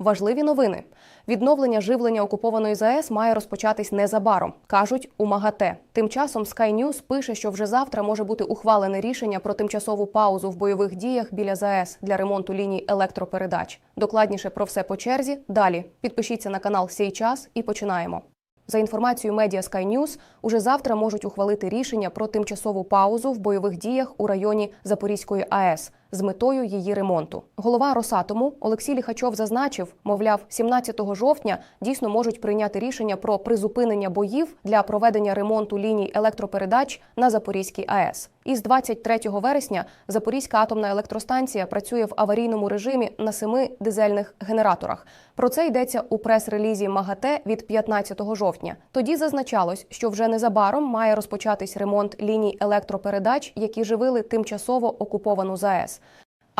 важливі новини. Відновлення живлення окупованої ЗАЕС має розпочатись незабаром, кажуть у МАГАТЕ. Тим часом Sky News пише, що вже завтра може бути ухвалене рішення про тимчасову паузу в бойових діях біля ЗАЕС для ремонту ліній електропередач. Докладніше про все по черзі. Далі підпишіться на канал Сей час і починаємо. За інформацією медіа Sky News, уже завтра можуть ухвалити рішення про тимчасову паузу в бойових діях у районі Запорізької АЕС з метою її ремонту. Голова Росатому Олексій Ліхачов зазначив, мовляв, 17 жовтня дійсно можуть прийняти рішення про призупинення боїв для проведення ремонту ліній електропередач на Запорізькій АЕС. Із 23 вересня Запорізька атомна електростанція працює в аварійному режимі на семи дизельних генераторах. Про це йдеться у прес-релізі МАГАТЕ від 15 жовтня. Тоді зазначалось, що вже незабаром має розпочатись ремонт ліній електропередач, які живили тимчасово окуповану ЗАЕС.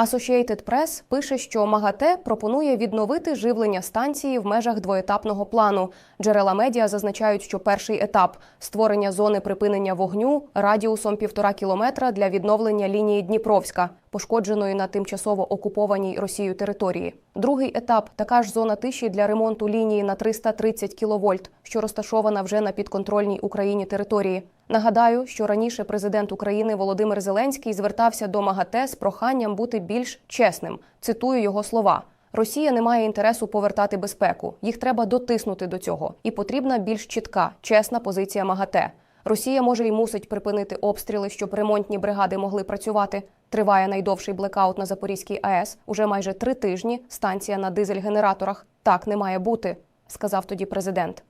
Associated Press пише, що МАГАТЕ пропонує відновити живлення станції в межах двоетапного плану. Джерела медіа зазначають, що перший етап створення зони припинення вогню радіусом півтора кілометра для відновлення лінії Дніпровська, пошкодженої на тимчасово окупованій Росією території. Другий етап така ж зона тиші для ремонту лінії на 330 кВт, що розташована вже на підконтрольній Україні території. Нагадаю, що раніше президент України Володимир Зеленський звертався до МАГАТЕ з проханням бути більш чесним. Цитую його слова. Росія не має інтересу повертати безпеку. Їх треба дотиснути до цього. І потрібна більш чітка, чесна позиція МАГАТЕ. Росія може і мусить припинити обстріли, щоб ремонтні бригади могли працювати. Триває найдовший блекаут на Запорізькій АЕС. Уже майже три тижні. Станція на дизель-генераторах. Так не має бути, сказав тоді президент.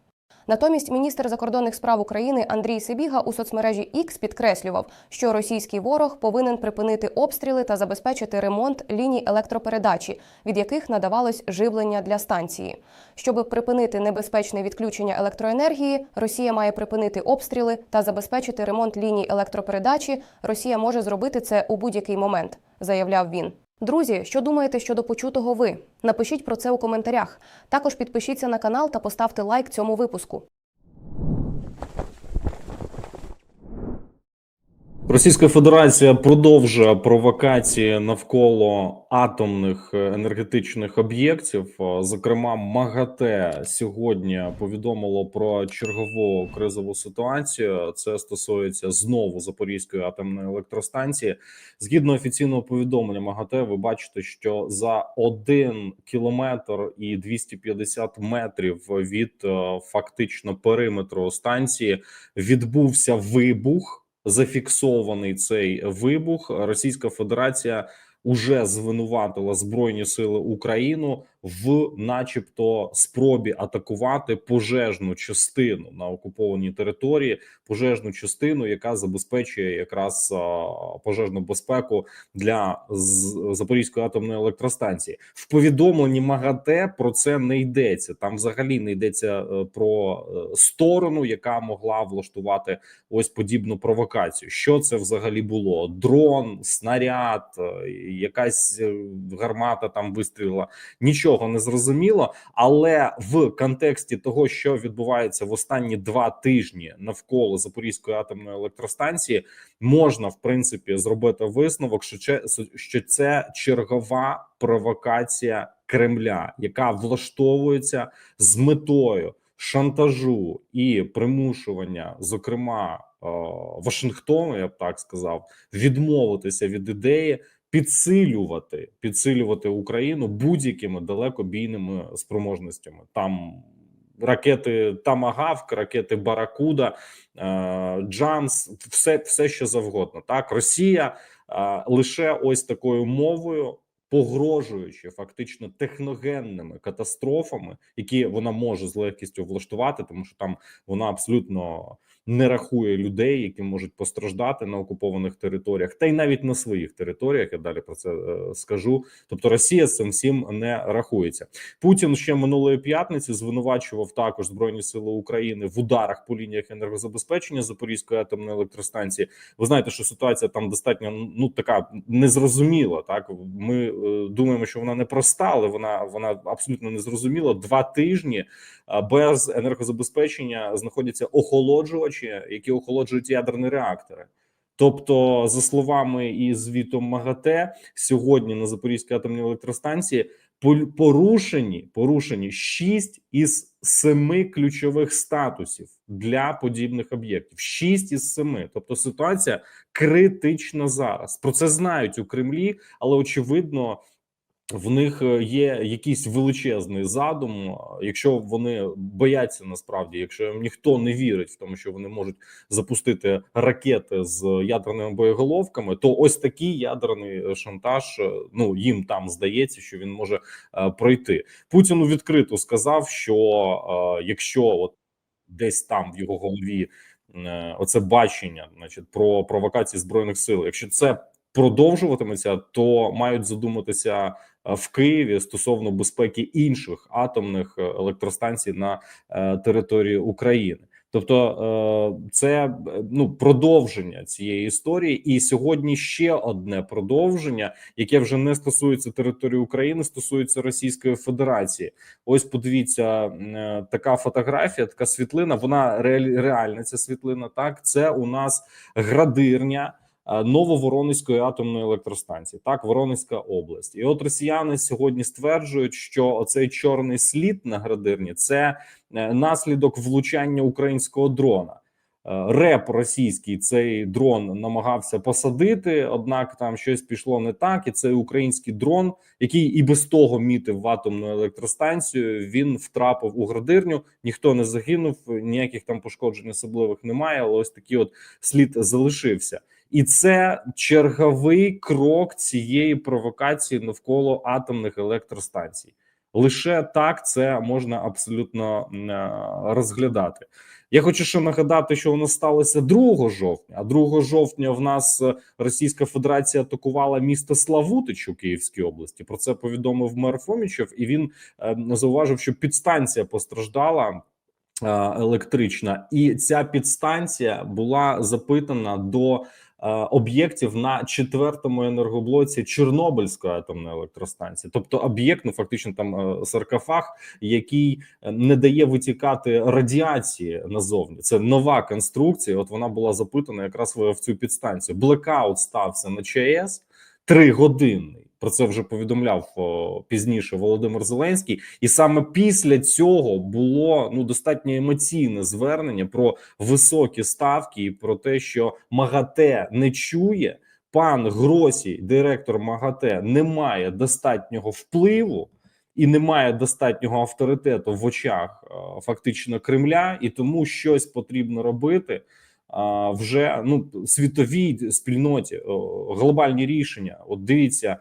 Натомість міністр закордонних справ України Андрій Сибіга у соцмережі X підкреслював, що російський ворог повинен припинити обстріли та забезпечити ремонт ліній електропередачі, від яких надавалось живлення для станції. Щоб припинити небезпечне відключення електроенергії, Росія має припинити обстріли та забезпечити ремонт ліній електропередачі. Росія може зробити це у будь-який момент, заявляв він. Друзі, що думаєте щодо почутого ви? Напишіть про це у коментарях. Також підпишіться на канал та поставте лайк цьому випуску. Російська Федерація продовжує провокації навколо атомних енергетичних об'єктів. Зокрема, МАГАТЕ сьогодні повідомило про чергову кризову ситуацію. Це стосується знову Запорізької атомної електростанції. Згідно офіційного повідомлення МАГАТЕ, ви бачите, що за один кілометр і 250 метрів від е, фактично периметру станції відбувся вибух зафіксований цей вибух. Російська Федерація уже звинуватила Збройні Сили Україну в, начебто, спробі атакувати пожежну частину на окупованій території, пожежну частину, яка забезпечує якраз пожежну безпеку для Запорізької атомної електростанції. В повідомленні МАГАТЕ про це не йдеться. Там взагалі не йдеться е, про е, сторону, яка могла влаштувати ось подібну провокацію. Що це взагалі було? Дрон, снаряд, е, якась гармата там вистрілила. Нічого не зрозуміло, але в контексті того, що відбувається в останні два тижні навколо Запорізької атомної електростанції, можна в принципі зробити висновок, що це чергова провокація Кремля, яка влаштовується з метою шантажу і примушування, зокрема е, Вашингтону, я б так сказав, відмовитися від ідеї підсилювати підсилювати Україну будь-якими далекобійними спроможностями. Там ракети Тамагавк, ракети Баракуда, е, Джамс, все, все що завгодно. Так, Росія е, лише ось такою мовою. Погрожуючи фактично техногенними катастрофами, які вона може з легкістю влаштувати, тому що там вона абсолютно не рахує людей, які можуть постраждати на окупованих територіях, та й навіть на своїх територіях. Я далі про це е, скажу. Тобто Росія з цим всім не рахується. Путін ще минулої п'ятниці звинувачував також збройні сили України в ударах по лініях енергозабезпечення Запорізької атомної електростанції. Ви знаєте, що ситуація там достатньо ну така незрозуміла. Так ми е, думаємо, що вона непроста, але вона вона абсолютно незрозуміла. Два тижні без енергозабезпечення знаходяться охолоджувачі, які охолоджують ядерні реактори. Тобто, за словами і звітом МАГАТЕ, сьогодні на Запорізькій атомній електростанції порушені порушені 6 із 7 ключових статусів для подібних об'єктів. 6 із 7. Тобто ситуація критична зараз. Про це знають у Кремлі, але очевидно. В них е, є якийсь величезний задум. Якщо вони бояться насправді, якщо ніхто не вірить в тому, що вони можуть запустити ракети з ядерними боєголовками, то ось такий ядерний шантаж. е, Ну їм там здається, що він може е, пройти. Путіну відкрито сказав, що е, якщо от десь там в його голові е, оце бачення, значить, про провокації збройних сил, якщо це продовжуватиметься, то мають задуматися е, в Києві стосовно безпеки інших атомних е, електростанцій на е, території України. Тобто, це ну продовження цієї історії, і сьогодні ще одне продовження, яке вже не стосується території України, стосується Російської Федерації. Ось подивіться, така фотографія, така світлина. Вона реаль- реальна. Ця світлина. Так, це у нас градирня. Е, Нововоронезької атомної електростанції, так Воронезька область, і от росіяни сьогодні стверджують, що оцей чорний слід на градирні це е, наслідок влучання українського дрона. Е, Реп російський цей дрон намагався посадити, однак там щось пішло не так, і цей український дрон, який і без того мітив в атомну електростанцію, він втрапив у градирню. Ніхто не загинув, ніяких там пошкоджень особливих немає. Але ось такий от слід залишився. І це черговий крок цієї провокації навколо атомних електростанцій. Лише так це можна абсолютно е, розглядати. Я хочу ще нагадати, що воно сталося 2 жовтня. А 2 жовтня в нас е, Російська Федерація атакувала місто Славутич у Київській області. Про це повідомив мер Фомічев, і він е, зауважив, що підстанція постраждала. Електрична, і ця підстанція була запитана до об'єктів на четвертому енергоблоці Чорнобильської атомної електростанції, тобто об'єкт, ну фактично там е, саркофаг, який е, не дає витікати радіації назовні. Це нова конструкція. От вона була запитана якраз в, цю підстанцію. Блекаут стався на ЧАЕС тригодинний. Про це вже повідомляв пізніше Володимир Зеленський, і саме після цього було ну достатньо емоційне звернення про високі ставки і про те, що МАГАТЕ не чує. Пан Гросій, директор МАГАТЕ, не має достатнього впливу і не має достатнього авторитету в очах е, фактично Кремля, і тому щось потрібно робити вже ну світовій спільноті глобальні рішення. От дивіться.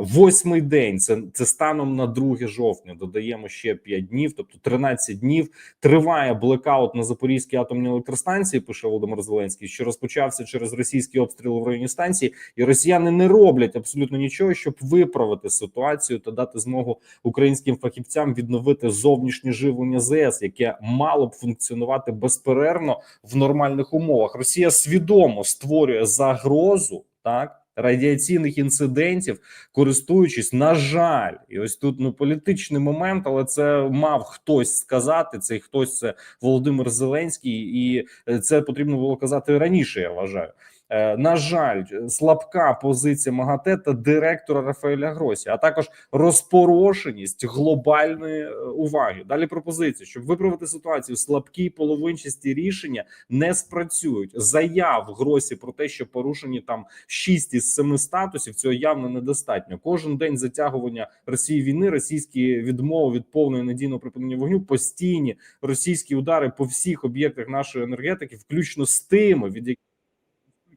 Восьмий день це, це станом на 2 жовтня. Додаємо ще 5 днів, тобто 13 днів. Триває блекаут на Запорізькій атомній електростанції. Пише Володимир Зеленський, що розпочався через російські обстріли в районі станції, і росіяни не роблять абсолютно нічого, щоб виправити ситуацію та дати змогу українським фахівцям відновити зовнішнє живлення ЗС, яке мало б функціонувати безперервно в нормальних умовах. Росія свідомо створює загрозу так. Радіаційних інцидентів, користуючись, на жаль, і ось тут ну політичний момент, але це мав хтось сказати. Цей хтось це Володимир Зеленський, і е, це потрібно було казати раніше. Я вважаю. Е, На жаль, слабка позиція МАГАТЕ та директора Рафаеля Гросі, а також розпорошеність глобальної е, уваги. Далі пропозиція, щоб виправити ситуацію, слабкі половинчасті рішення не спрацюють. Заяв Гросі про те, що порушені там 6 із 7 статусів, цього явно недостатньо. Кожен день затягування Росії війни, російські відмови від повної надійного припинення вогню, постійні російські удари по всіх об'єктах нашої енергетики, включно з тими, від яких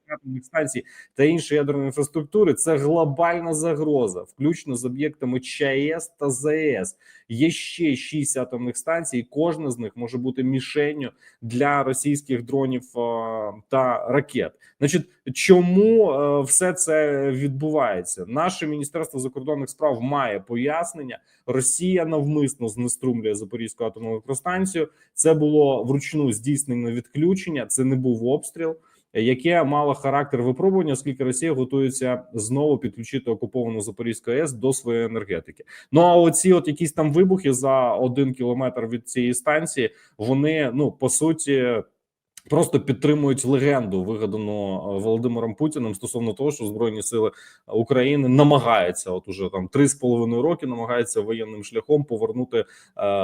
атомних станцій та іншої ядерної інфраструктури це глобальна загроза, включно з об'єктами ЧАЕС та ЗАЕС. Є ще шість атомних станцій, і кожна з них може бути мішенню для російських дронів е, та ракет. Значить, чому е, все це відбувається? Наше міністерство закордонних справ має пояснення. Росія навмисно знеструмлює Запорізьку атомну електростанцію. Це було вручну здійснено відключення. Це не був обстріл яке мало характер випробування, оскільки Росія готується знову підключити окуповану Запорізьку АЕС до своєї енергетики. Ну а оці, от якісь там вибухи за один кілометр від цієї станції, вони ну по суті. Просто підтримують легенду, вигадану е, Володимиром Путіним стосовно того, що збройні сили України намагаються, от уже там три з половиною роки, намагаються воєнним шляхом повернути е,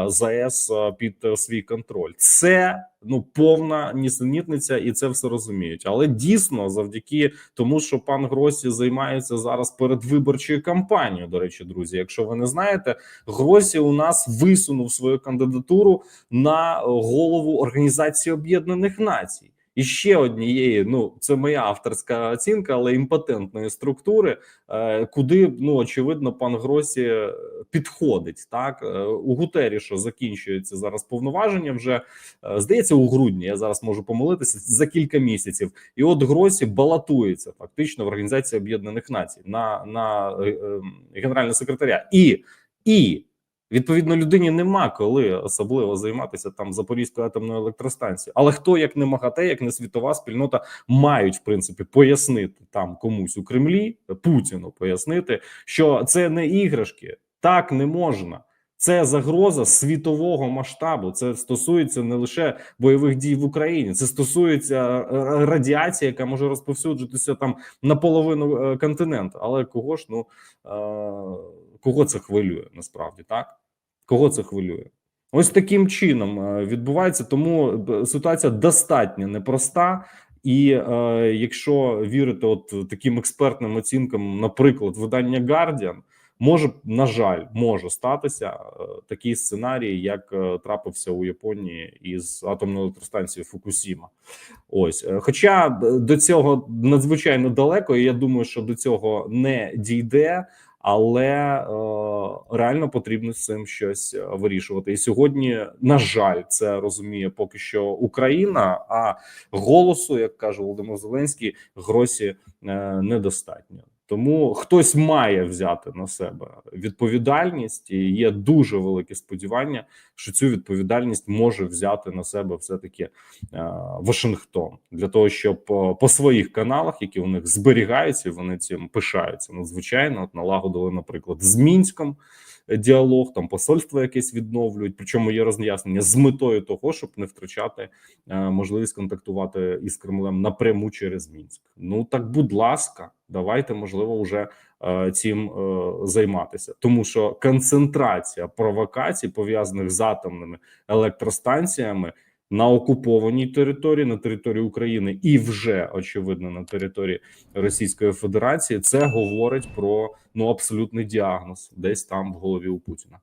ЗАЕС е, під е, свій контроль. Це ну повна нісенітниця, і це все розуміють. Але дійсно, завдяки тому, що пан Гросі займається зараз передвиборчою кампанією. До речі, друзі, якщо ви не знаєте, Гросі у нас висунув свою кандидатуру на голову Організації Об'єднаних Націй. І ще однієї, ну це моя авторська оцінка, але імпотентної структури, е, куди ну очевидно пан Гросі е, підходить. Так Е, у Гутеріша закінчується зараз повноваження. Вже здається, у грудні. Я зараз можу помилитися за кілька місяців. І от Гросі балотується фактично в Організації Об'єднаних Націй на, на е, е, генерального секретаря і. І Відповідно, людині нема коли особливо займатися там Запорізькою атомною електростанцією. Але хто як не МАГАТЕ, як не світова спільнота, мають в принципі пояснити там комусь у Кремлі Путіну пояснити, що це не іграшки, так не можна. Це загроза світового масштабу. Це стосується не лише бойових дій в Україні, це стосується е, радіації, яка може розповсюджуватися там на половину е, континенту. Але кого ж ну е, кого це хвилює насправді так? Кого це хвилює? Ось таким чином е, відбувається. Тому ситуація достатньо непроста. І е, якщо вірити от таким експертним оцінкам, наприклад, видання Guardian, може на жаль, може статися е, такий сценарій, як е, трапився у Японії із атомною електростанцією Фукусіма. Ось, Е, хоча до цього надзвичайно далеко, і я думаю, що до цього не дійде. Але е, реально потрібно з цим щось е, вирішувати. І сьогодні, на жаль, це розуміє поки що Україна. А голосу, як каже Володимир Зеленський, гросі е, недостатньо. Тому хтось має взяти на себе відповідальність, і є дуже велике сподівання, що цю відповідальність може взяти на себе все таки е, Вашингтон для того, щоб е, по своїх каналах, які у них зберігаються, вони цим пишаються надзвичайно. От налагодили, наприклад, з Мінськом е, діалог, там посольство якесь відновлюють. Причому є роз'яснення з метою того, щоб не втрачати можливість контактувати із Кремлем напряму через Мінськ. Ну так, будь ласка, давайте можливо вже е, цим е, займатися, тому що концентрація провокацій пов'язаних з атомними електростанціями на окупованій території, на території України і вже очевидно на території Російської Федерації, це говорить про ну абсолютний діагноз десь там в голові у Путіна.